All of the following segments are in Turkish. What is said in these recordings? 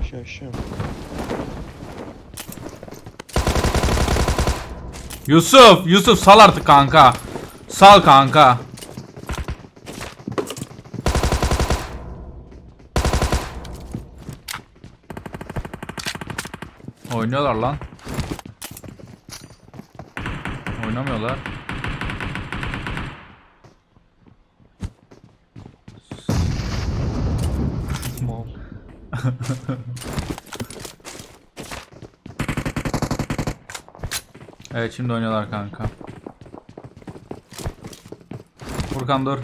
Yavaş yavaş. Yusuf, Yusuf sal artık kanka. Sal kanka. Oynuyorlar lan. Oynamıyorlar. Mal. Evet şimdi oynuyorlar kanka. Furkan dur.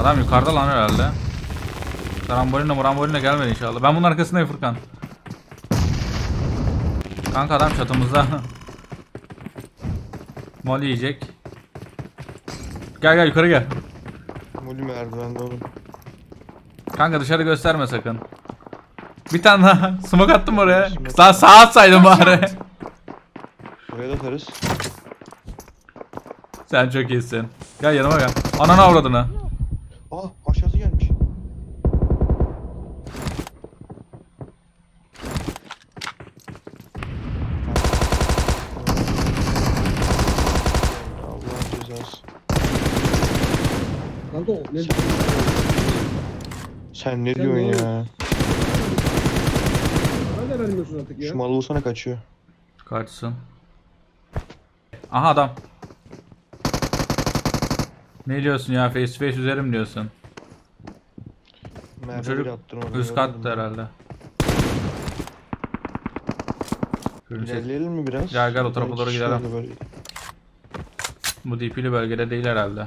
Adam yukarıda lan herhalde. Karambolinle murambolinle gelmedi inşallah. Ben bunun arkasındayım Furkan. Kanka adam çatımızda. Mol yiyecek. Gel gel yukarı gel. Molly merdivende oğlum. Kanka dışarı gösterme sakın. Bir tane daha smoke attım oraya. Sağ sağa atsaydın bari. Buraya da atarız. Sen çok iyisin. Gel yanıma gel. Ananı avradını. Aa aşağısı gelmiş. Allah'ın cezası. Kanka o ne? Sen ne Sen diyorsun ne ya? Da vermiyorsun artık ya. Şu mal bulsana kaçıyor. Kaçsın. Aha adam. Ne diyorsun ya face to face üzerim diyorsun. Bu Mermi çocuk bile attın oraya. üst mü? herhalde. İlerleyelim mi biraz? Gel, gel, o tarafa doğru Şöyle gidelim. böyle. Bu DP'li bölgede değil herhalde.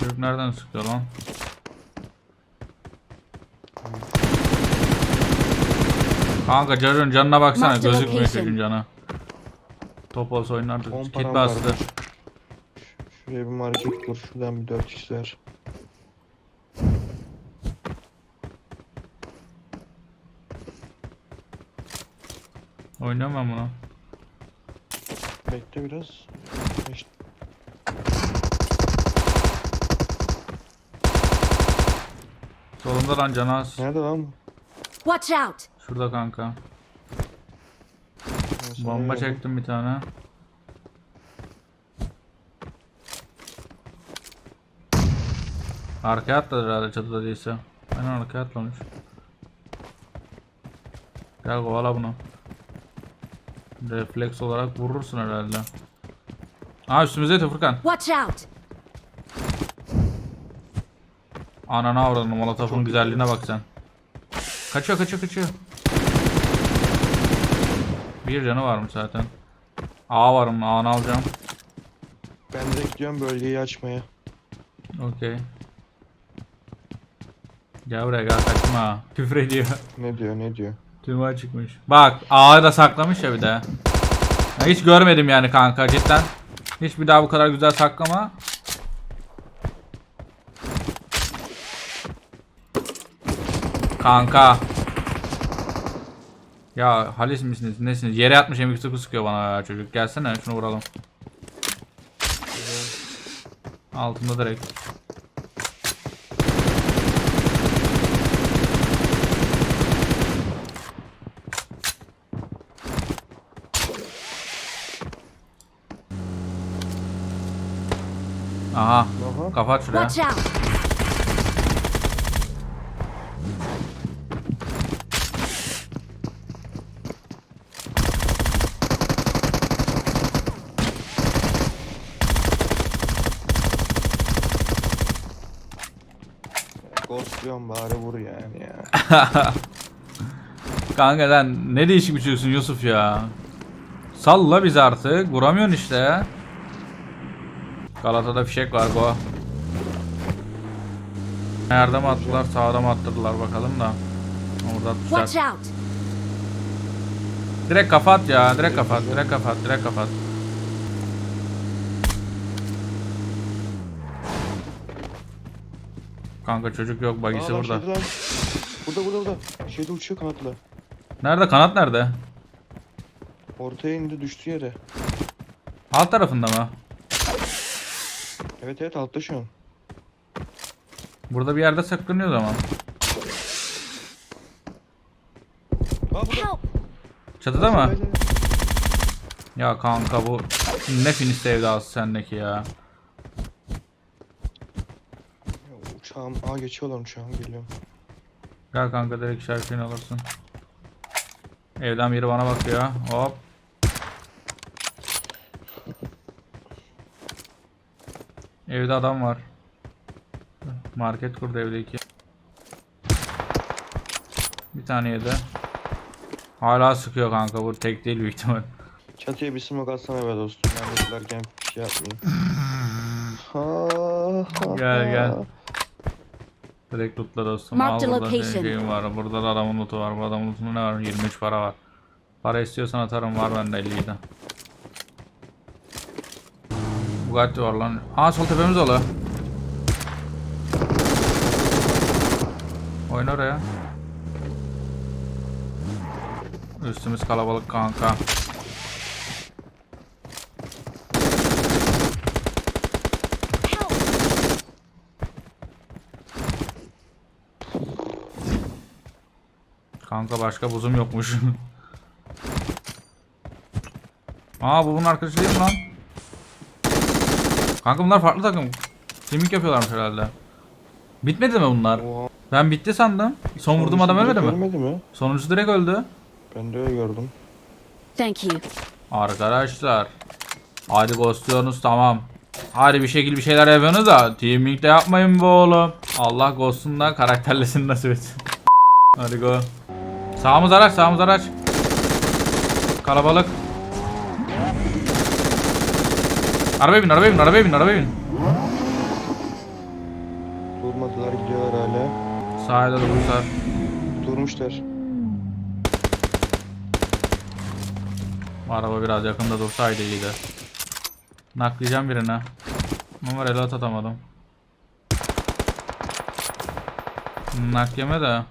Çocuk nereden sıkıyor lan? Kanka Carın canına baksana Marked gözükmüyor location. çocuğun canı. Top olsa oynardı. On Kit param bastı. Şuraya bir market kur. Şuradan bir 4 kişi ver. Oynuyorum ben bunu. Bekle biraz. İşte Solumda lan canaz. nerede lan bu? Watch out! Şurada kanka. Bomba çektim bir tane. Arkaya atladı herhalde çatıda değilse. Aynen arkaya atlamış. Gel kovala bunu. Refleks olarak vurursun herhalde. Aa üstümüzde Furkan. Watch out! Ananı avradını molotofun güzelliğine bak sen. Kaçıyor kaçıyor kaçıyor. Bir canı varmış zaten. A varım A'nı alacağım. Ben direkt gidiyorum bölgeyi açmaya. Okey. Gel buraya gel kaçma. Küfür ediyor. Ne diyor ne diyor? Tüma çıkmış. Bak A'yı da saklamış ya bir de. Ya hiç görmedim yani kanka cidden. Hiç bir daha bu kadar güzel saklama. Kanka. Ya Halis misiniz? Nesiniz? Yere yatmış M2 sıkıyor bana ya çocuk. Gelsene şunu vuralım. Altında direkt. Aha. Aha. Kafa at şuraya. Ghostluyorum bari vur yani ya. Kanka sen ne değişik bir çocuksun Yusuf ya. Salla biz artık. Vuramıyorsun işte. Galata'da fişek var bu. Nerede mi attılar sağda mı attırdılar bakalım da. Orada atmışlar. Direkt kafa at ya. Direkt kafa at. Direkt kafa at. Direkt kafa Kanka çocuk yok. Bagisi Aa, bak burada. şeyde lan. Burada burada burada. Şeyde uçuyor kanatlı. Nerede kanat nerede? Ortaya indi düştü yere. Alt tarafında mı? Evet evet altta şu an. Burada bir yerde saklanıyor o zaman. Aa burada. Help! Çatıda mı? Ya kanka bu ne finish sevdası sendeki ya. Ya, Uçağım. Aa geçiyorlar uçağım geliyorum. Gel kanka direkt şarkını alırsın. Evden biri bana bakıyor. Hop. Evde adam var. Market kurdu evde iki. Bir tane yedi. Hala sıkıyor kanka bu tek değil büyük ihtimal. Çatıya bir smoke atsana be dostum. Ben de tutarken şey yapmayayım. Gel, gel. Direkt lootla dostum. Mark Al burada şeyin var. Burada da adamın lootu var. Bu adamın lootunda ne var? 23 para var. Para istiyorsan atarım var bende 57. Bugatti var lan. Aa sol tepemiz ola. Oyna oraya. Üstümüz kalabalık kanka. Kanka başka buzum yokmuş. Aa bu bunun arkadaşı değil mi lan? Kanka bunlar farklı takım. Teaming yapıyorlarmış herhalde. Bitmedi mi bunlar? Oha. Ben bitti sandım. Son vurduğum adam ölmedi mi? Ölmedi mi? Sonuncusu direkt öldü. Ben de öyle gördüm. Thank you. Arkadaşlar. Hadi ghostluyorsunuz tamam. Hadi bir şekilde bir şeyler yapıyorsunuz da teaming de yapmayın be oğlum. Allah ghost'undan karakterlesini nasip etsin. Hadi go. Sağımız araç sağımız araç. Kalabalık. Arabaya bin arabaya bin arabaya bin arabaya bin. Durmadılar gidiyorlar hala. Sahilde durmuşlar. Durmuşlar. Bu araba biraz yakında dursaydı iyiydi. Naklayacağım birine. Ama reload atamadım. Nak yeme de.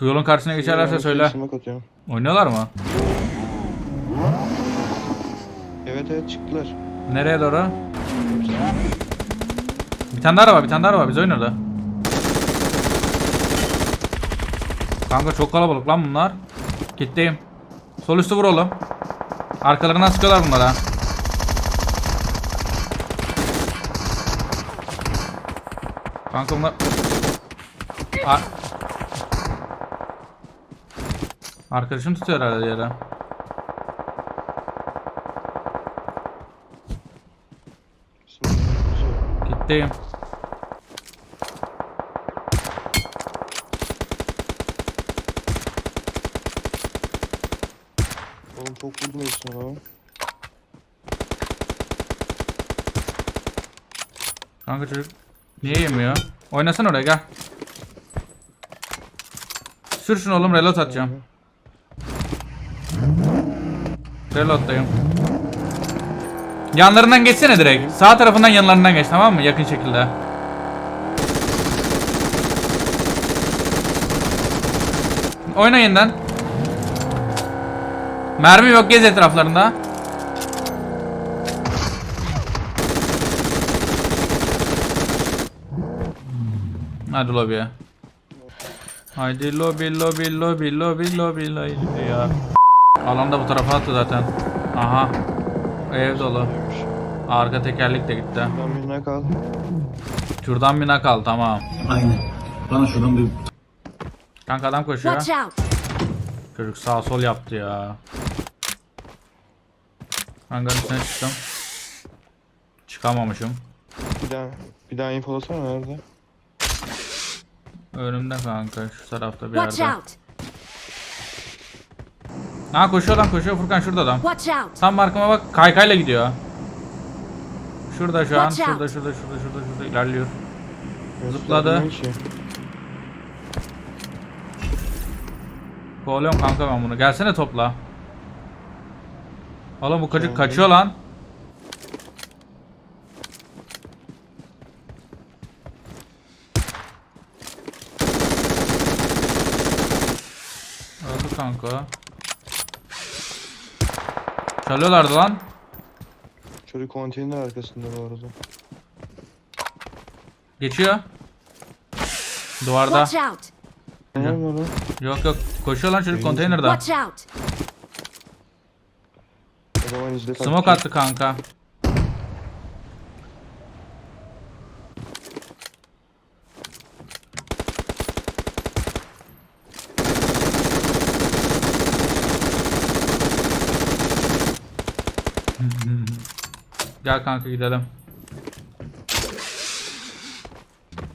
Yolun karşısına geçerlerse Ben söyle. smoke atıyorum. Oynuyorlar mı? Evet evet çıktılar. Nereye doğru? Bir tane daha araba, bir tane daha araba. Biz oynuyordu. Kanka çok kalabalık lan bunlar. Gitteyim. Sol üstü vur oğlum. Arkalarından sıkıyorlar bunlara. Kanka bunlar... Ar Arkadaşım tutuyor herhalde yere. Gitteyim. Oğlum çok vurdum hepsine lan. Kanka çocuk niye yemiyor? Oynasana oraya gel. Sür şunu oğlum reload atacağım. Reload'dayım. Yanlarından geçsene direkt. Sağ tarafından yanlarından geç tamam mı? Yakın şekilde. Oyna yeniden. Mermi yok gez etraflarında. Hadi lobiye. Haydi lobi lobi lobi lobi lobi lobi ya. Alan da bu tarafa attı zaten. Aha. Ev dolu. Arka tekerlek de gitti. Ben birine kal. Şuradan bir nakal tamam. Aynen. Bana şuradan bir Kanka adam koşuyor. Watch out! Çocuk sağ sol yaptı ya. Hangarın üstüne çıktım. Çıkamamışım. Bir daha bir daha infolasana nerede? Önümde kanka şu tarafta bir Watch yerde. Ha koşuyor lan koşuyor Furkan şurada adam. Tam markama bak kaykayla gidiyor. Şurada şu an şurada şurada şurada şurada şurada ilerliyor. Zıpladı. Kovalıyorum kanka ben bunu. Gelsene topla. Oğlum bu çocuk Geldim. kaçıyor lan. Öldü kanka. Çalıyorlardı lan. Çocuk konteyner arkasında bu arada. Geçiyor. Duvarda. Watch out! Ne var lan? Yok yok. Koşuyor lan çocuk Benim- konteynerde. Watch out! O zaman izle Smoke attı kanka. Gel kanka gidelim.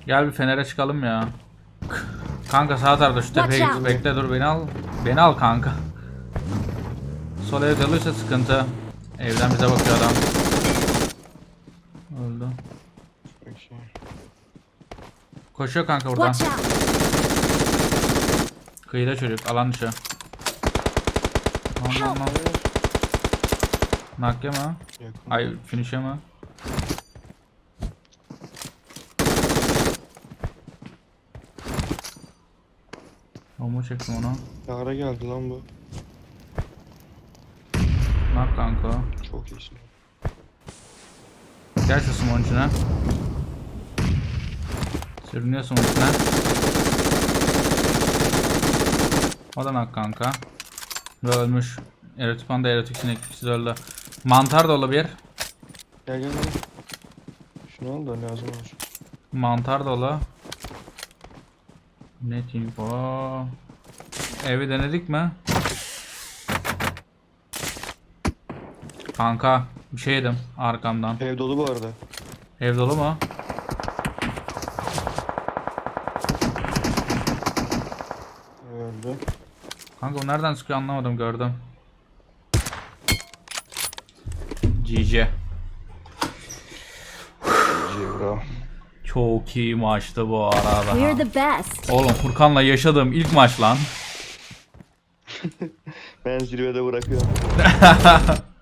Gel bir Fener'e çıkalım ya. Kanka sağ tarafta şu tepeye git. Bekle dur beni al. Beni al kanka. Sol ev dalıyorsa sıkıntı. Evden bize bakıyor adam. Öldü. Koşuyor kanka buradan. Kıyıda çocuk. Alan dışı. Lan lan lan. Yakın. Ay finish'e? Bomba çektim ona. Yara geldi lan bu. Nak kanka. Çok iyisin. Gel şu sumon içine. Sürünüyor sumon içine. O da nak kanka. Ve ölmüş. Erotipan da erotik sinek öldü. Mantar da olabilir. Gel gel gel. Şunu al da lazım olur. Mantar dolu. Net info. Evi denedik mi? Kanka bir şey yedim arkamdan. Ev dolu bu arada. Ev dolu mu? Öldü. Kanka bu nereden sıkıyor anlamadım gördüm. GG. Bravo. Çok iyi maçtı bu We're arada. the best! Oğlum Furkan'la yaşadığım ilk maç lan. Ben zirvede bırakıyorum.